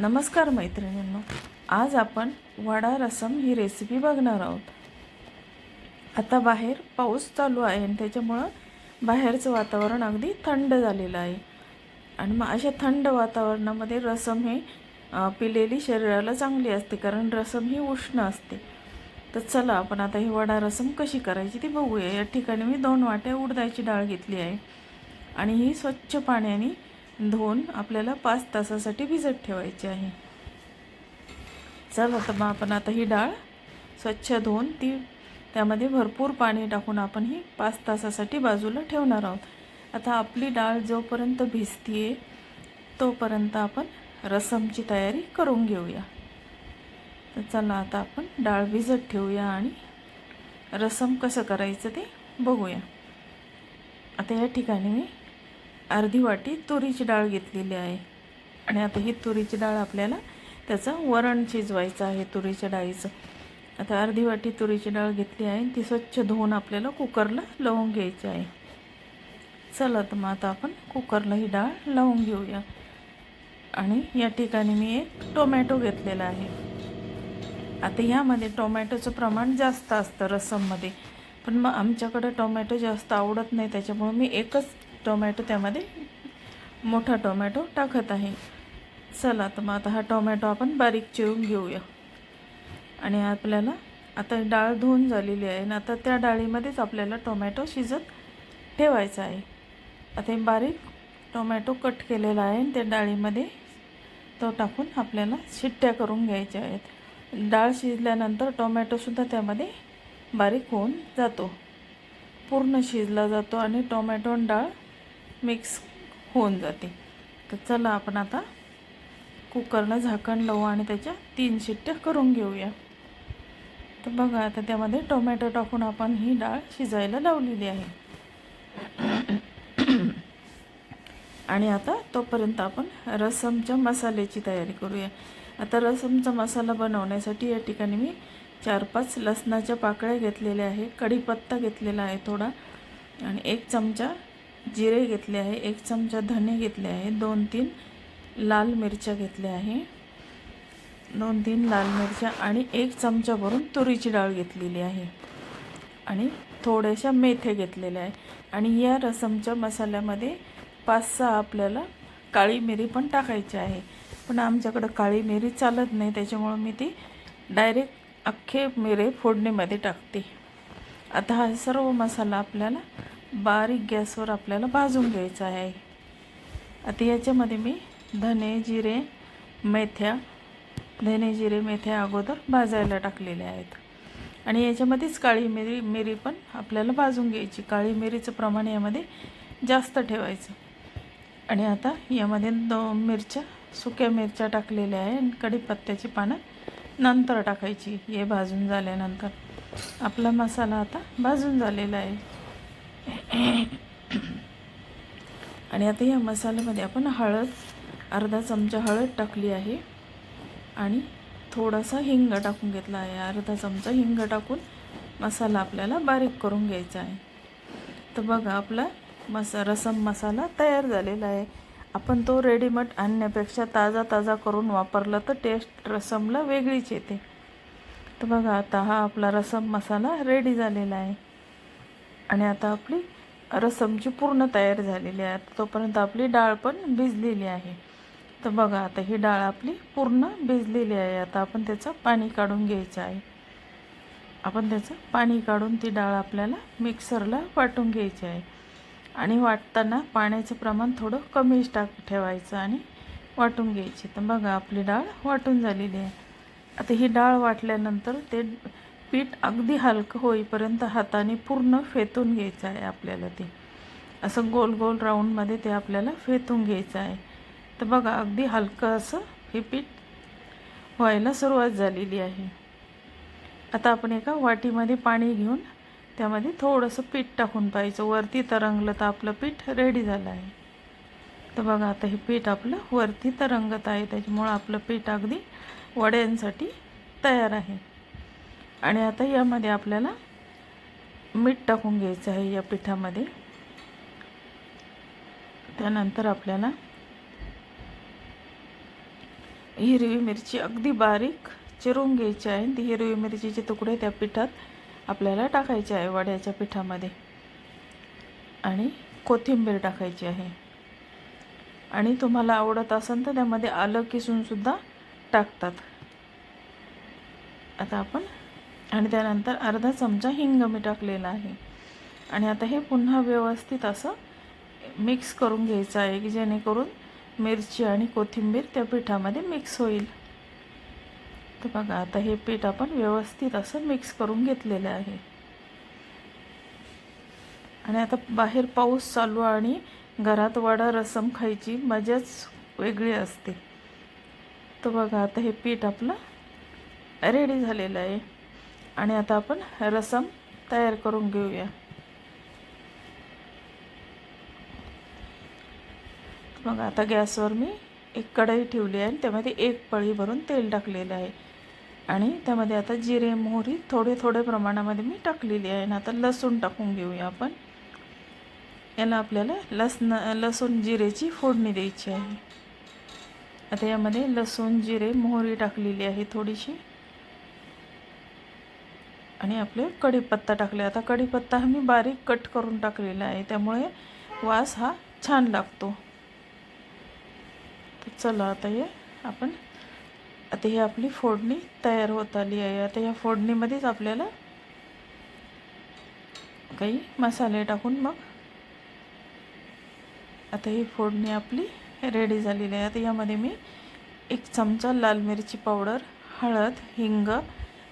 नमस्कार मैत्रिणींनो आज आपण वडा रसम ही रेसिपी बघणार आहोत. आता बाहेर पाऊस चालू आहे आणि त्याच्यामुळं बाहेरचं वातावरण अगदी थंड झालेलं आहे. आणि मग अशा थंड वातावरणामध्ये रसम हे पिलेली शरीराला चांगली असते कारण रसम ही उष्ण असते. तर चला आपण आता ही वडा रसम कशी करायची ती बघूया. या ठिकाणी मी दोन वाट्या उडदाची डाळ घेतली आहे. आणि ही स्वच्छ पाण्याने धुवून आपल्याला पाच तासासाठी भिजत ठेवायची आहे. चला तर मग आपण आता ही डाळ स्वच्छ धुवून ती त्यामध्ये भरपूर पाणी टाकून आपण ही पाच तासासाठी बाजूला ठेवणार आहोत. आता आपली डाळ जोपर्यंत भिजतीये तोपर्यंत आपण रसमची तयारी करून घेऊया. तर चला आता आपण डाळ भिजत ठेवूया आणि रसम कसं करायचं ते बघूया. आता या ठिकाणी मी अर्धी वाटी तुरीची डाळ घेतलेली आहे. आणि आता ही तुरीची डाळ आपल्याला त्याचं वरण शिजवायचं आहे तुरीच्या डाळीचं. आता अर्धी वाटी तुरीची डाळ घेतली आहे ती स्वच्छ धुवून आपल्याला कुकरला लावून घ्यायची आहे. चला तर मग आता आपण कुकरला ही डाळ लावून घेऊया. आणि या ठिकाणी मी एक टोमॅटो घेतलेला आहे. आता ह्यामध्ये टोमॅटोचं प्रमाण जास्त असतं रसममध्ये. पण मग आमच्याकडं टोमॅटो जास्त आवडत नाही त्याच्यामुळं मी एकच टोमॅटो त्यामध्ये मोठा टोमॅटो टाकत आहे. चला तर मग आता हा टोमॅटो आपण बारीक चिरून घेऊया. आणि आपल्याला आता डाळ धुवून झालेली आहे आणि आता त्या डाळीमध्येच आपल्याला टोमॅटो शिजत ठेवायचा आहे. आता हे बारीक टोमॅटो कट केलेला आहे आणि त्या डाळीमध्ये तो टाकून आपल्याला शिट्ट्या करून घ्यायच्या आहेत. डाळ शिजल्यानंतर टोमॅटोसुद्धा त्यामध्ये बारीक होऊन जातो. पूर्ण शिजला जातो आणि टोमॅटो आणि डाळ मिक्स होऊन जाते. तर चला आपण आता कुकरला झाकण लावू आणि त्याच्या तीन शिट्ट्या करून घेऊया. तर बघा आता त्यामध्ये टोमॅटो टाकून आपण ही डाळ शिजायला लावलेली आहे. आणि आता तोपर्यंत आपण रसमच्या मसाल्याची तयारी करूया. आता रसमचा मसाला बनवण्यासाठी या ठिकाणी मी चार पाच लसणाच्या पाकळ्या घेतलेल्या आहे कढीपत्ता घेतलेला आहे थोडा आणि एक चमचा जिरे घेतले आहे एक चमचा धने घेतले आहे दोन तीन लाल मिरच्या घेतल्या आहे. दोन तीन लाल मिरच्या आणि एक चमचा भरून तुरीची डाळ घेतलेली आहे. आणि थोड्याशा मेथे घेतलेल्या आहे. आणि या रसमच्या मसाल्यामध्ये पाच सहा आपल्याला काळी मिरी पण टाकायची आहे. पण आमच्याकडं काळी मिरी चालत नाही त्याच्यामुळं मी ती डायरेक्ट अख्खे मिरे फोडणीमध्ये टाकते. आता हा सर्व मसाला आपल्याला बारीक गॅसवर आपल्याला भाजून घ्यायचं आहे. आता याच्यामध्ये मी धने जिरे मेथ्या धने जिरे मेथ्या अगोदर भाजायला टाकलेल्या आहेत. आणि याच्यामध्येच काळी मिरी मिरी पण आपल्याला भाजून घ्यायची. काळी मिरीचं प्रमाण यामध्ये जास्त ठेवायचं. आणि आता यामध्ये दोन मिरच्या सुक्या मिरच्या टाकलेल्या आहे आणि कढीपत्त्याची पानं नंतर टाकायची. हे भाजून झाल्यानंतर आपला मसाला आता भाजून झालेला आहे. आणि आता या मसाल्यामध्ये आपण हळद अर्धा चमचा हळद टाकली आहे. आणि थोडासा हिंग टाकून घेतला आहे. अर्धा चमचा हिंग टाकून मसाला आपल्याला बारीक करून घ्यायचा आहे. तर बघा आपला मसा रसम मसाला तयार झालेला आहे. आपण तो रेडीमेड आणण्यापेक्षा ताजा ताजा करून वापरला तर टेस्ट रसमला वेगळीच येते. तर बघा आता हा आपला रसम मसाला रेडी झालेला आहे. आणि आता आपली रसमची पूर्ण तयार झालेली आहे. आता तोपर्यंत आपली डाळ पण भिजलेली आहे. तर बघा आता ही डाळ आपली पूर्ण भिजलेली आहे. आता आपण त्याचं पाणी काढून घ्यायचं आहे. आपण त्याचं पाणी काढून ती डाळ आपल्याला मिक्सरला वाटून घ्यायची आहे. आणि वाटताना पाण्याचं प्रमाण थोडं कमीच टाक ठेवायचं आणि वाटून घ्यायची. तर बघा आपली डाळ वाटून झालेली आहे. आता ही डाळ वाटल्यानंतर ते पीठ अगदी हलकं होईपर्यंत हाताने पूर्ण फेतून घ्यायचं आहे आपल्याला ते. असं गोल गोल राऊंडमध्ये ते आपल्याला फेतून घ्यायचं आहे. तर बघा अगदी हलकं असं हे पीठ व्हायला सुरुवात झालेली आहे. आता आपण एका वाटीमध्ये पाणी घेऊन त्यामध्ये थोडंसं पीठ टाकून पाहिजे वरती तरंगलं तर आपलं पीठ रेडी झालं आहे. तर बघा आता हे पीठ आपलं वरती तरंगत आहे. त्याच्यामुळं आपलं पीठ अगदी वड्यांसाठी तयार आहे. आणि आता यामध्ये आपल्याला मीठ टाकून घ्यायचं आहे या पिठामध्ये. त्यानंतर आपल्याला हिरवी मिरची अगदी बारीक चिरून घ्यायची आहे. ती हिरवी मिरचीचे तुकडे त्या पिठात आपल्याला टाकायचे आहे वड्याच्या पिठामध्ये. आणि कोथिंबीर टाकायची आहे. आणि तुम्हाला आवडत असेल तर त्यामध्ये आलं किसूनसुद्धा टाकतात. आता आपण आणि त्यानंतर अर्धा चमचा हिंग मी टाकलेला आहे. आणि आता हे पुन्हा व्यवस्थित असं मिक्स करून घ्यायचं आहे की जेणेकरून मिरची आणि कोथिंबीर त्या पिठामध्ये मिक्स होईल. तर बघा आता हे पीठ आपण व्यवस्थित असं मिक्स करून घेतलेलं आहे. आणि आता बाहेर पाऊस चालू आणि घरात वडा रसम खायची मजाच वेगळी असते. तर बघा आता हे पीठ आपलं रेडी झालेलं आहे. आणि आता आपण रसम तयार करून घेऊया. मग आता गॅसवर मी एक कढई ठेवली आहे आणि त्यामध्ये एक पळी भरून तेल टाकलेलं आहे. आणि त्यामध्ये आता जिरे मोहरी थोडे थोडे प्रमाणामध्ये मी टाकलेली आहे. आणि आता लसूण टाकून घेऊया आपण. याला आपल्याला लसण लसूण जिरेची फोडणी द्यायची आहे. आता यामध्ये लसूण जिरे मोहरी टाकलेली आहे थोडीशी. आणि आपले कढीपत्ता टाकले. आता कढीपत्ता हा मी बारीक कट करून टाकलेला आहे. त्यामुळे वास हा छान लागतो. तर चला आता हे आपण आता ही आपली फोडणी तयार होत आली आहे. आता या फोडणीमध्येच आपल्याला काही मसाले टाकून मग आता ही फोडणी आपली रेडी झालेली आहे. आता यामध्ये मी एक चमचा लाल मिरची पावडर हळद हिंग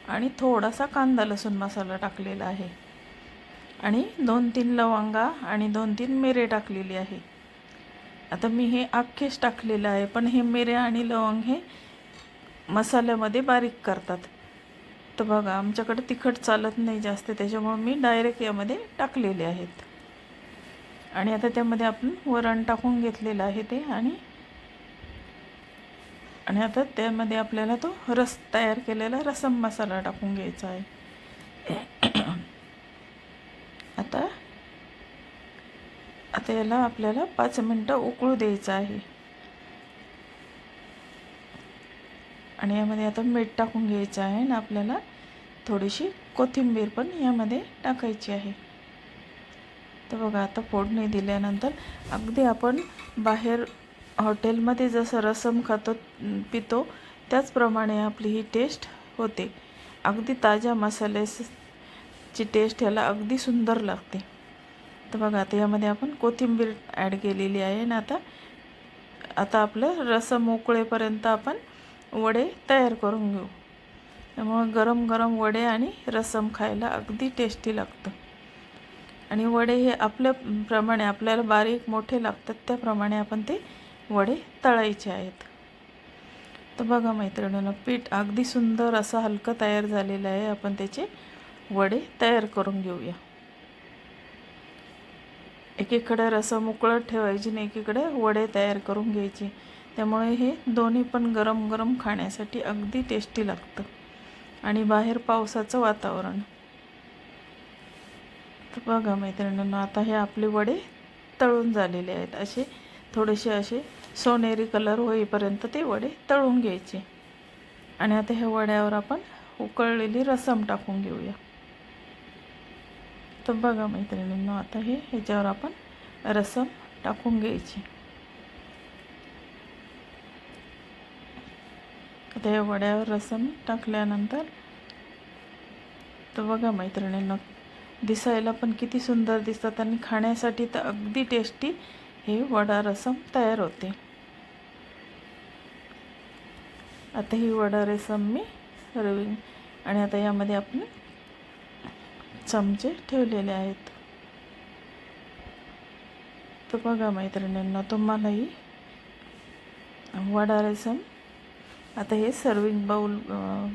आणि थोडासा कांदा लसूण मसाला टाकलेला आहे. आणि दोन तीन लवंगा आणि दोन तीन मिरे टाकलेली आहे. आता मी हे अख्खेच टाकलेलं आहे पण हे मिरे आणि लवंग हे मसाल्यामध्ये बारीक करतात. तर बघा आमच्याकडे तिखट चालत नाही जास्त त्याच्यामुळे मी डायरेक्ट यामध्ये टाकलेले आहेत. आणि आता त्यामध्ये आपण वरण टाकून घेतलेलं आहे ते आणि आणि आता त्यामध्ये आपल्याला तो रस तयार केलेला रसम मसाला टाकून घ्यायचा आहे. आता आता याला आपल्याला पाच मिनटं उकळू द्यायचं आहे. आणि यामध्ये आता मीठ टाकून घ्यायचं आहे आणि आपल्याला थोडीशी कोथिंबीर पण यामध्ये टाकायची आहे. तर बघा आता फोडणी दिल्यानंतर अगदी आपण बाहेर हॉटेलमध्ये जसं रसम खातो पितो त्याचप्रमाणे आपली ही टेस्ट होते. अगदी ताज्या मसाल्याची टेस्ट ह्याला अगदी सुंदर लागते. तर बघा आता यामध्ये आपण कोथिंबीर ॲड केलेली आहे आणि आता आता आपलं रसम मोकळेपर्यंत आपण वडे तयार करून घेऊ. त्यामुळं गरम गरम वडे आणि रसम खायला अगदी टेस्टी लागतं. आणि वडे हे आपल्याप्रमाणे आपल्याला बारीक मोठे लागतात त्याप्रमाणे आपण ते वडे तळायचे आहेत. तर बघा मैत्रिणीनं पीठ अगदी सुंदर असं हलकं तयार झालेलं आहे. आपण त्याचे वडे तयार करून घेऊया. एकीकडे रसं मोकळं ठेवायची आणि एकीकडे वडे तयार करून घ्यायचे. त्यामुळे हे दोन्ही पण गरम गरम खाण्यासाठी अगदी टेस्टी लागतं. आणि बाहेर पावसाचं वातावरण. तर बघा मैत्रिणींना आता हे आपले वडे तळून झालेले आहेत. असे थोडेसे असे सोनेरी कलर होईपर्यंत ते वडे तळून घ्यायचे. आणि आता ह्या वड्यावर आपण उकळलेली रसम टाकून घेऊया. तर बघा मैत्रिणींनो आता हे ह्याच्यावर आपण रसम टाकून घ्यायची. आता या वड्यावर रसम टाकल्यानंतर तर बघा मैत्रिणींनो दिसायला पण किती सुंदर दिसतात आणि खाण्यासाठी तर अगदी टेस्टी हे वडा रसम तयार होते. आता ही वडा रसम मी सर्विंग आणि आता यामध्ये आपण चमचे ठेवलेले आहेत. तर बघा मैत्रिणींना तुम्हालाही वडा रसम आता हे सर्विंग बाऊल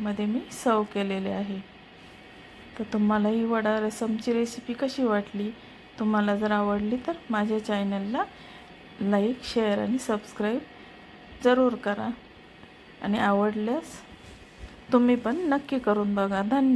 मध्ये मी सर्व केलेले आहे. तर तुम्हाला ही वडा रसमची रेसिपी कशी वाटली? तुम्हाला जर आवडली तर माझ्या चॅनलला लाईक शेअर आणि सबस्क्राईब जरूर करा. आणि आवडल्यास तुम्ही पण नक्की करून बघा. धन्य